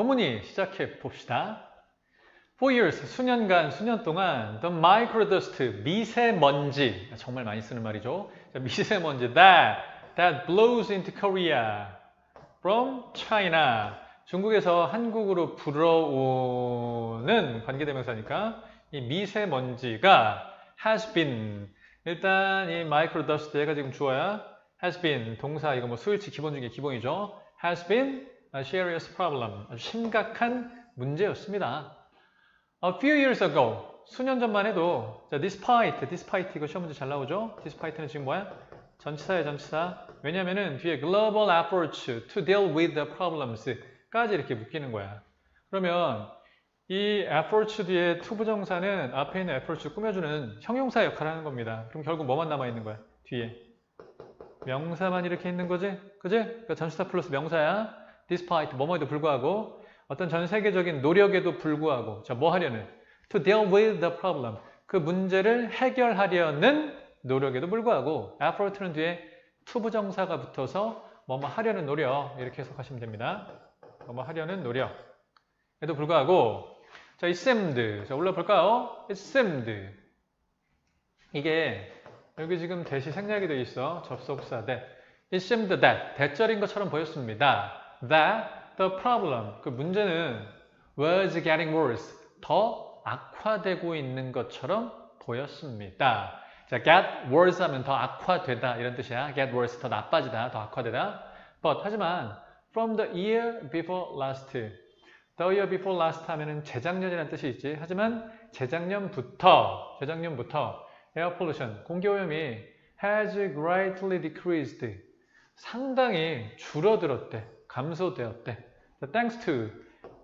본문이 시작해 봅시다. For years, 수년간, 수년 동안 the microdust, 미세먼지, 정말 많이 쓰는 말이죠. 자, 미세먼지 that, that blows into Korea from China. 중국에서 한국으로 불어오는 관계대명사니까 이 미세먼지가 has been 일단 이 microdust 얘가 지금 주어야 has been 동사 이거 뭐 수일치 기본 중에 기본이죠. has been a serious problem. 심각한 문제였습니다. A few years ago, 수년 전만 해도 자, despite, despite 이거 시험 문제 잘 나오죠? despite는 지금 뭐야? 전치사야 전치사. 왜냐면은 뒤에 global approach to deal with the problems까지 이렇게 묶이는 거야. 그러면 이 approach 뒤에 to 부정사는 앞에 있는 approach를 꾸며주는 형용사 역할을 하는 겁니다. 그럼 결국 뭐만 남아 있는 거야? 뒤에 명사만 이렇게 있는 거지? 그지? 그러니까 전치사 플러스 명사야. Despite 뭐뭐에도 불구하고 어떤 전 세계적인 노력에도 불구하고 자 뭐 하려는 to deal with the problem 그 문제를 해결하려는 노력에도 불구하고 effort는 뒤에 to 부정사가 붙어서 뭐뭐 하려는 노력 이렇게 해석하시면 됩니다. 뭐뭐 하려는 노력에도 불구하고 자 it seemed 자 올라볼까요? it seemed 이게 여기 지금 대시 생략이 되어 있어 접속사 that it seemed that 대절인 것처럼 보였습니다. That the problem 그 문제는 was getting worse 더 악화되고 있는 것처럼 보였습니다. 자, get worse 하면 더 악화되다 이런 뜻이야. get worse 더 나빠지다, 더 악화되다. But 하지만 from the year before last, the year before last 하면은 재작년이라는 뜻이 있지. 하지만 재작년부터 재작년부터 air pollution 공기 오염이 has greatly decreased 상당히 줄어들었대, 감소되었대. thanks to,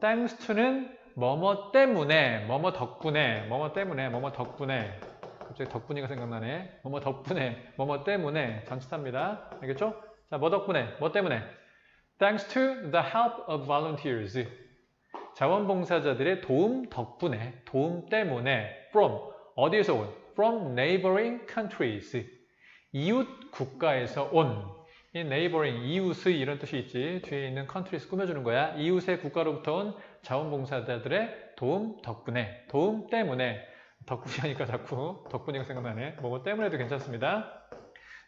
thanks to는 뭐뭐 때문에, 뭐뭐 덕분에, 뭐뭐 때문에, 뭐뭐 덕분에. 갑자기 덕분이가 생각나네. 뭐뭐 덕분에, 뭐뭐 때문에 전치사입니다. 알겠죠? 자, 뭐 덕분에, 뭐 때문에. Thanks to the help of volunteers. 자원봉사자들의 도움 덕분에, 도움 때문에, from, 어디에서 온? From neighboring countries. 이웃 국가에서 온. 이 neighboring, 이웃의 이런 뜻이 있지. 뒤에 있는 countries 꾸며주는 거야. 이웃의 국가로부터 온 자원봉사자들의 도움 덕분에, 도움 때문에. 덕분이 하니까 자꾸 덕분이가 생각나네. 뭐뭐 때문에도 괜찮습니다.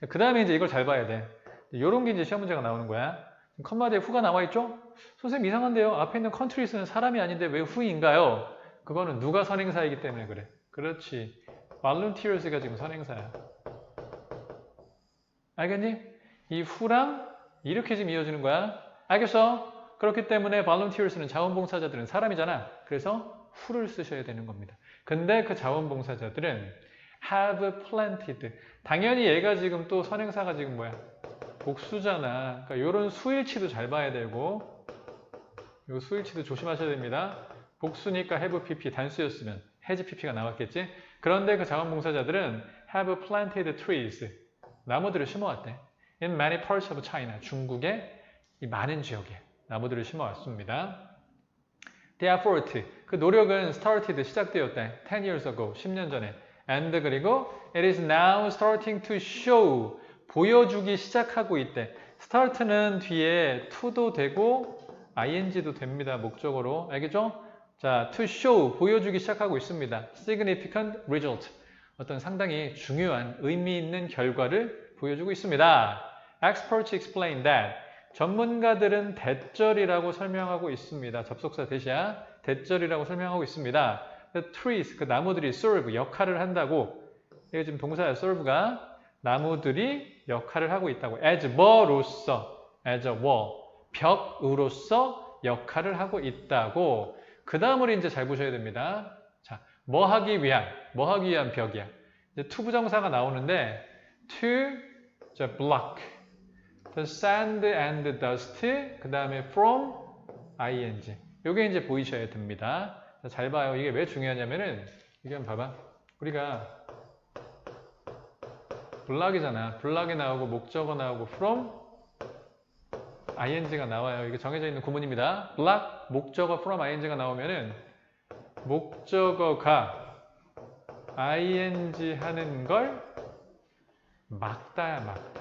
그 다음에 이제 이걸 잘 봐야 돼. 이런 게 이제 시험 문제가 나오는 거야. 컴마 뒤에 후가 나와 있죠? 선생님 이상한데요. 앞에 있는 country스는 사람이 아닌데 왜 후인가요? 그거는 누가 선행사이기 때문에 그래. 그렇지. volunteers가 지금 선행사야. 알겠니? 이 후랑 이렇게 지금 이어지는 거야. 알겠어? 그렇기 때문에 volunteers는 자원봉사자들은 사람이잖아. 그래서 후를 쓰셔야 되는 겁니다. 근데 그 자원봉사자들은 have planted. 당연히 얘가 지금 또 선행사가 지금 뭐야? 복수잖아. 그러니까 이런 수일치도 잘 봐야 되고 이 수일치도 조심하셔야 됩니다. 복수니까 have pp 단수였으면 has pp가 나왔겠지. 그런데 그 자원봉사자들은 have planted trees. 나무들을 심어왔대. In many parts of China. 중국의 이 많은 지역에 나무들을 심어왔습니다. The effort. 그 노력은 started 시작되었대. 10 years ago. 10년 전에. And 그리고 it is now starting to show. 보여주기 시작하고 있대. start는 뒤에 to도 되고 ing도 됩니다. 목적으로. 알겠죠? 자, to show. 보여주기 시작하고 있습니다. significant result. 어떤 상당히 중요한 의미 있는 결과를 보여주고 있습니다. Experts explain that. 전문가들은 대절이라고 설명하고 있습니다. 접속사 대시야. 대절이라고 설명하고 있습니다. Trees, 그 나무들이 serve, 역할을 한다고. 이게 지금 동사야, serve가. 나무들이 역할을 하고 있다고. as 뭐로서, as a wall, 벽으로서 역할을 하고 있다고. 그 다음을 이제 잘 보셔야 됩니다. 자, 뭐 하기 위한, 뭐 하기 위한 벽이야. 이제 to 부정사가 나오는데, to 자, block, the sand and dust, 그 다음에 from ing. 요게 이제 보이셔야 됩니다. 자, 잘 봐요. 이게 왜 중요하냐면은, 이게 한번 봐봐. 우리가 블락이잖아. 블락이 나오고 목적어 나오고 from ing가 나와요. 이게 정해져 있는 구문입니다. 블락 목적어 from ing가 나오면은 목적어가 ing 하는 걸 막다야 막다.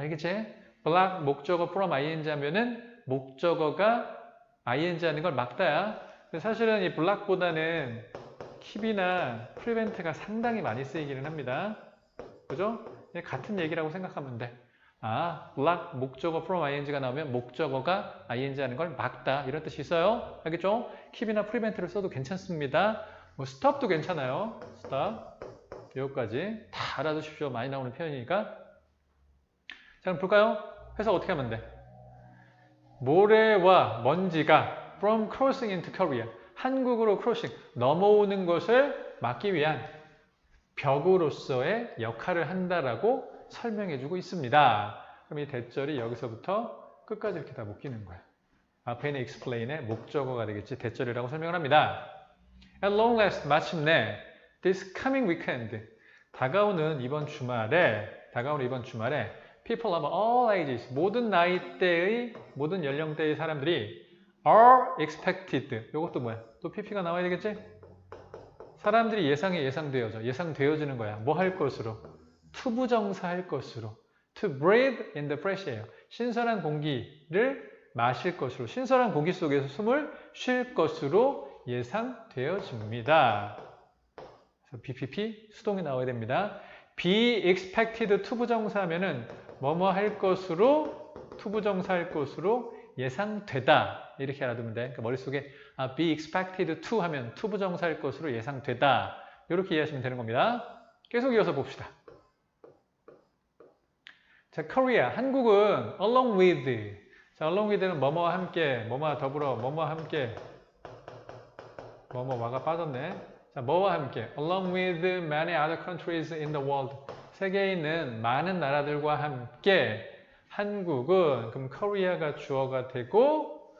알겠지? 블락 목적어 from ing 하면은 목적어가 ing 하는 걸 막다야. 근데 사실은 이 블락보다는 킵이나 프리벤트가 상당히 많이 쓰이기는 합니다. 그죠? 예, 같은 얘기라고 생각하면 돼. 아, block 목적어 from ing가 나오면 목적어가 ing 하는 걸 막다 이런 뜻이 있어요. 알겠죠? 킵이나 프리벤트를 써도 괜찮습니다. 뭐 stop도 괜찮아요. stop 여기까지 다 알아두십시오. 많이 나오는 표현이니까. 자, 그럼 볼까요? 해석 어떻게 하면 돼? 모래와 먼지가 from crossing into Korea 한국으로 크로싱 넘어오는 것을 막기 위한 벽으로서의 역할을 한다라고 설명해주고 있습니다. 그럼 이 대절이 여기서부터 끝까지 이렇게 다 묶이는 거야. 앞에 있는 explain의 목적어가 되겠지 대절이라고 설명을 합니다. At long last 마침내 this coming weekend 다가오는 이번 주말에 다가오는 이번 주말에 people of all ages 모든 나이대의 모든 연령대의 사람들이 are expected 이것도 뭐야? 또 pp가 나와야 되겠지? 사람들이 예상에 예상되어져 예상되어지는 거야. 뭐 할 것으로? 투부정사 할 것으로 to breathe in the fresh air 신선한 공기를 마실 것으로 신선한 공기 속에서 숨을 쉴 것으로 예상되어집니다. 그래서 BPP 수동이 나와야 됩니다. be expected 투부정사 하면은 뭐뭐 할 것으로 투부정사 할 것으로 예상되다 이렇게 알아두면 돼. 그러니까 머릿속에 아, be expected to 하면 투부정사 할 것으로 예상되다 이렇게 이해하시면 되는 겁니다. 계속 이어서 봅시다. 자, Korea, 한국은 along with. 자, along with는 뭐뭐와 함께, 뭐뭐와 더불어, 뭐뭐와 함께. 뭐뭐와가 빠졌네. 자, 뭐와 함께. along with many other countries in the world. 세계에 있는 많은 나라들과 함께 한국은 그럼 Korea가 주어가 되고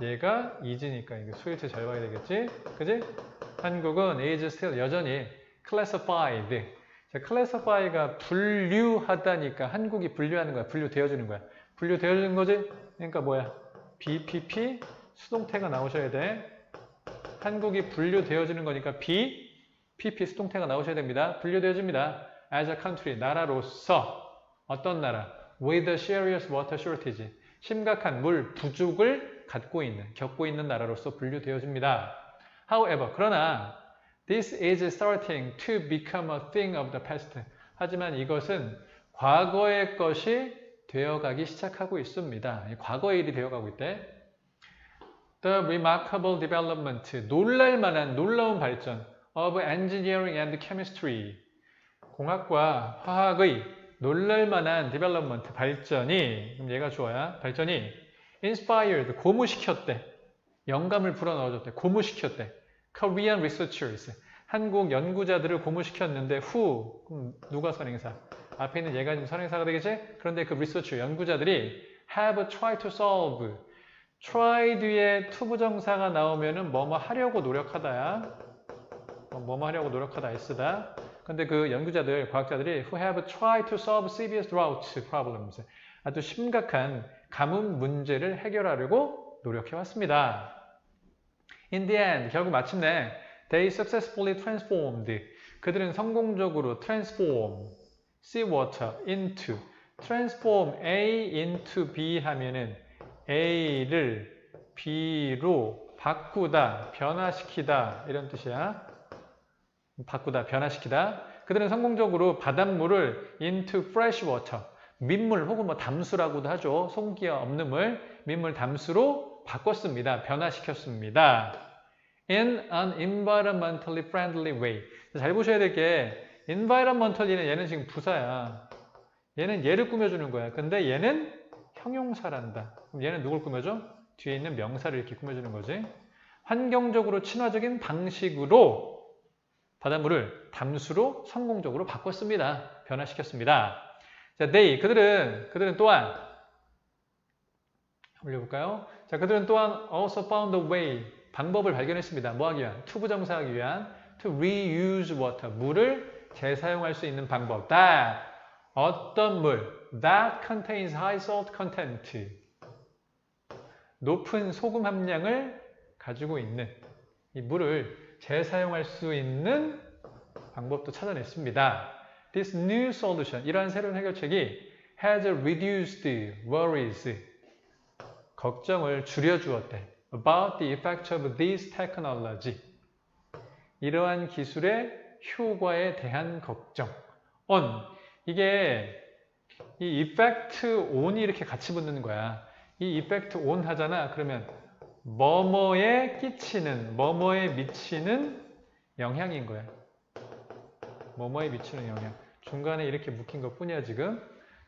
얘가 is니까 이게 수일체 절반이 되겠지? 그지? 한국은 is still 여전히 classified 자, classify가 분류하다니까 한국이 분류하는 거야. 분류되어주는 거야. 분류되어주는 거지? 그러니까 뭐야? BPP 수동태가 나오셔야 돼. 한국이 분류되어주는 거니까 B, PP 수동태가 나오셔야 됩니다. 분류되어줍니다. As a country, 나라로서 어떤 나라? with a serious water shortage, 심각한 물 부족을 갖고 있는, 겪고 있는 나라로서 분류되어집니다. However, 그러나 This is starting to become a thing of the past. 하지만 이것은 과거의 것이 되어가기 시작하고 있습니다. 과거의 일이 되어가고 있대. The remarkable development. 놀랄만한 놀라운 발전 of engineering and chemistry. 공학과 화학의 놀랄만한 development 발전이 그럼 얘가 주어야 발전이 inspired 고무시켰대. 영감을 불어넣어줬대. 고무시켰대. Korean researchers 한국 연구자들을 고무시켰는데 그럼 누가 선행사 앞에 있는 얘가 지금 선행사가 되겠지? 그런데 그 researcher 연구자들이 have tried to solve try 뒤에 투부정사가 나오면은 뭐뭐 하려고 노력하다야 뭐뭐 하려고 노력하다 S다 근데 그 연구자들 과학자들이 who have tried to solve serious drought problems 아주 심각한 가뭄 문제를 해결하려고 노력해 왔습니다. In the end, 결국 마침내 they successfully transformed. 그들은 성공적으로 transform seawater into transform A into B 하면은 A를 B로 바꾸다, 변화시키다 이런 뜻이야. 바꾸다, 변화시키다. 그들은 성공적으로 바닷물을 into fresh water 민물 혹은 뭐 담수라고도 하죠. 송기와 없는 물, 민물 담수로 바꿨습니다. 변화시켰습니다. In an environmentally friendly way. 잘 보셔야 될 게 environmentally는 얘는 지금 부사야. 얘는 얘를 꾸며주는 거야. 근데 얘는 형용사란다. 그럼 얘는 누굴 꾸며줘? 뒤에 있는 명사를 이렇게 꾸며주는 거지. 환경적으로 친화적인 방식으로 바닷물을 담수로 성공적으로 바꿨습니다. 변화시켰습니다. 자, they 그들은 그들은 또한 올려볼까요? 자, 그들은 또한 also found a way 방법을 발견했습니다. 뭐 하기 위한? 투부정사하기 위한 to reuse water 물을 재사용할 수 있는 방법. that 어떤 물 that contains high salt content 높은 소금 함량을 가지고 있는 이 물을 재사용할 수 있는 방법도 찾아냈습니다. This new solution, 이러한 새로운 해결책이 has reduced worries, 걱정을 줄여주었대. about the effect of this technology. 이러한 기술의 효과에 대한 걱정. on. 이게 이 effect on이 이렇게 같이 붙는 거야. 이 effect on 하잖아. 그러면 뭐뭐에 끼치는, 뭐뭐에 미치는 영향인 거야. 뭐뭐에 미치는 영향. 중간에 이렇게 묶인 것 뿐이야, 지금.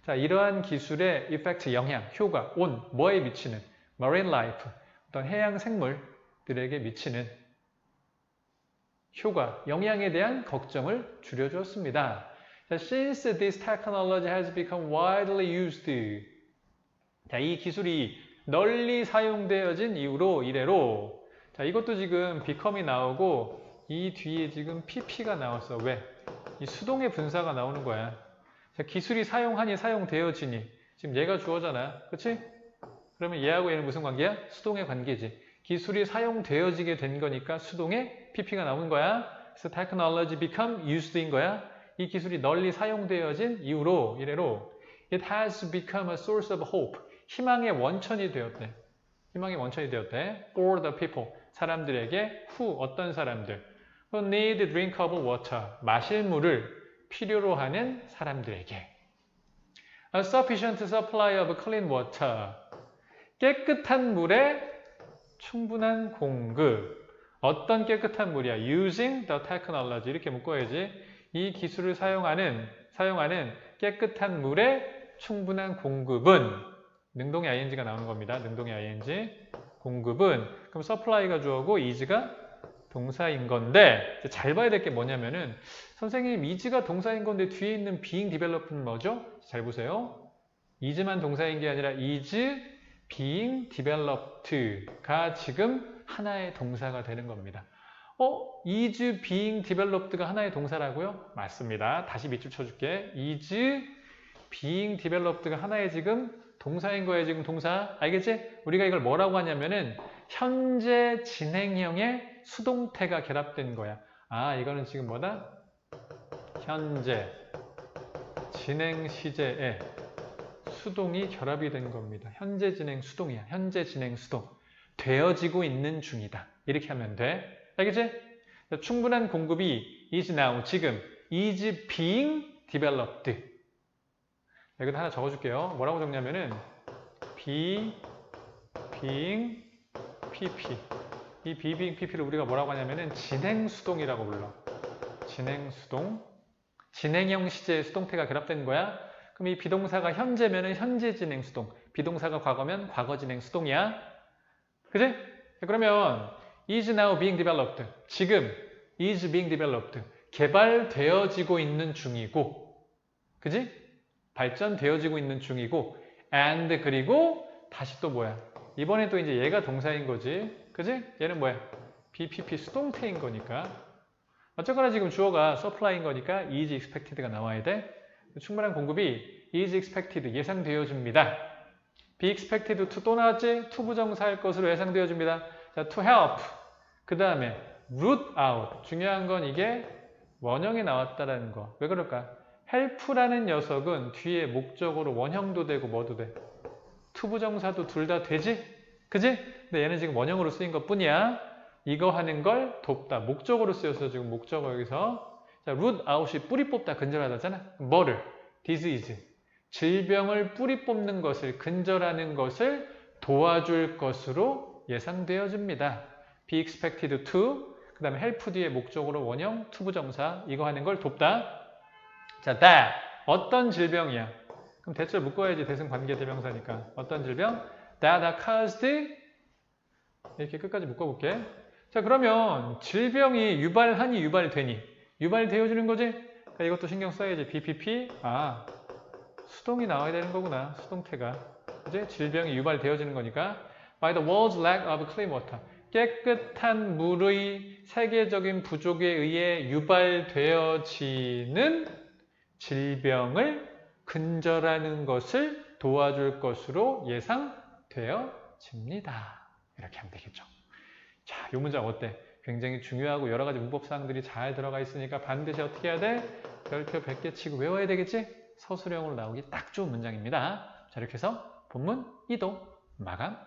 자, 이러한 기술의 effect 영향, 효과, on, 뭐에 미치는, marine life, 어떤 해양 생물들에게 미치는 효과, 영향에 대한 걱정을 줄여주었습니다. 자, since this technology has become widely used. 자, 이 기술이 널리 사용되어진 이후로 이래로 자, 이것도 지금 become이 나오고 이 뒤에 지금 pp가 나왔어. 왜? 이 수동의 분사가 나오는 거야. 자, 기술이 사용하니 사용되어지니 지금 얘가 주어잖아. 그치? 그러면 얘하고 얘는 무슨 관계야? 수동의 관계지. 기술이 사용되어지게 된 거니까 수동의 pp가 나오는 거야. 그래서 technology become used인 거야. 이 기술이 널리 사용되어진 이후로 이래로 it has become a source of hope. 희망의 원천이 되었대. 희망의 원천이 되었대. for the people. 사람들에게 who 어떤 사람들 who need drinkable water. 마실 물을 필요로 하는 사람들에게 a sufficient supply of clean water. 깨끗한 물의 충분한 공급. 어떤 깨끗한 물이야? using the technology. 이렇게 묶어야지. 이 기술을 사용하는, 사용하는 깨끗한 물의 충분한 공급은 능동의 ing가 나오는 겁니다. 능동의 ing. 공급은 그럼 supply가 주어고 is가 동사인 건데 잘 봐야 될 게 뭐냐면은 선생님 is가 동사인 건데 뒤에 있는 being developed는 뭐죠? 잘 보세요. is만 동사인 게 아니라 is being developed가 지금 하나의 동사가 되는 겁니다. 어? is being developed가 하나의 동사라고요? 맞습니다. 다시 밑줄 쳐줄게. is being developed가 하나의 지금 동사인 거예요. 지금 동사. 알겠지? 우리가 이걸 뭐라고 하냐면은 현재 진행형의 수동태가 결합된 거야. 아, 이거는 지금 뭐다? 현재 진행 시제에 수동이 결합이 된 겁니다. 현재 진행 수동이야. 현재 진행 수동. 되어지고 있는 중이다. 이렇게 하면 돼. 알겠지? 충분한 공급이 is now, 지금 is being developed. 여기다 하나 적어줄게요. 뭐라고 적냐면은 be, being, pp. 이 be, being, pp를 우리가 뭐라고 하냐면은 진행 수동이라고 불러. 진행 수동. 진행형 시제 수동태가 결합된 거야. 그럼 이 비동사가 현재면은 현재 진행 수동. 비동사가 과거면 과거 진행 수동이야. 그지? 그러면 is now being developed. 지금 is being developed. 개발되어지고 있는 중이고. 그지? 발전되어지고 있는 중이고. and 그리고 다시 또 뭐야? 이번에 또 이제 얘가 동사인 거지. 그지? 얘는 뭐야? BPP 수동태인 거니까. 어쨌거나 지금 주어가 supply인 거니까 is expected가 나와야 돼. 충분한 공급이 is expected 예상되어집니다. be expected to 또 나왔지? to 부정사일 것으로 예상되어집니다. 자, to help. 그 다음에 root out. 중요한 건 이게 원형이 나왔다라는 거. 왜 그럴까? Help라는 녀석은 뒤에 목적으로 원형도 되고 뭐도 돼. to 부정사도 둘 다 되지? 그지? 근데 얘는 지금 원형으로 쓰인 것 뿐이야. 이거 하는 걸 돕다. 목적으로 쓰여서 지금 목적어 여기서 자, root out이 뿌리 뽑다 근절하다잖아. 뭐를? disease. 질병을 뿌리 뽑는 것을 근절하는 것을 도와줄 것으로 예상되어집니다. be expected to 그 다음에 help 뒤에 목적으로 원형 to 부정사 이거 하는 걸 돕다. 자, that 어떤 질병이야? 그럼 대체 묶어야지 대승 관계 대명사니까 어떤 질병? that are caused 이렇게 끝까지 묶어볼게. 자 그러면 질병이 유발하니 유발되니 유발되어지는 거지? 그러니까 이것도 신경 써야지. BPP 아 수동이 나와야 되는 거구나. 수동태가 이제 질병이 유발되어지는 거니까 by the world's lack of clean water 깨끗한 물의 세계적인 부족에 의해 유발되어지는 질병을 근절하는 것을 도와줄 것으로 예상되어집니다. 이렇게 하면 되겠죠. 자, 이 문장 어때? 굉장히 중요하고 여러 가지 문법사항들이 잘 들어가 있으니까 반드시 어떻게 해야 돼? 별표 100개 치고 외워야 되겠지? 서술형으로 나오기 딱 좋은 문장입니다. 자, 이렇게 해서 본문 2도 마감